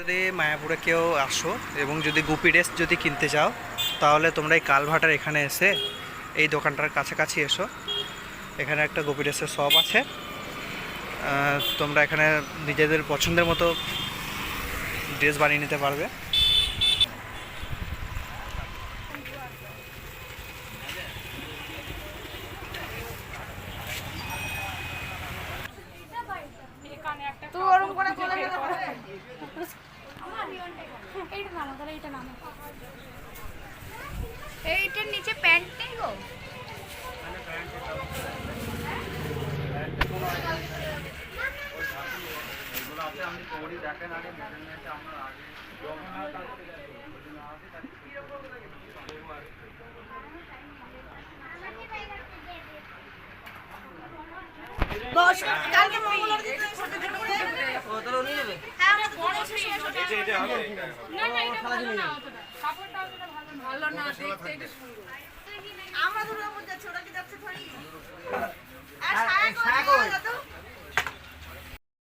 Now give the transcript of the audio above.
যদি মায়াপুরে কেউ আসো এবং যদি গুপি ড্রেস যদি কিনতে চাও, তাহলে তোমরা এই কালভাটার এখানে এসে এই দোকানটার কাছাকাছি এসো। এখানে একটা গুপি ড্রেসের শপ আছে। তোমরা এখানে নিজেদের পছন্দের মতো ড্রেস বানিয়ে নিতে পারবে। এইটা নামো। এইটার নিচে প্যান্ট নেই গো? দশ কালকে মঙ্গলবার দিন না না, এটা ভালো না, অতটা। কাপড়টা অতটা ভালো না ভালো না দেখতে এটা সুন্দর।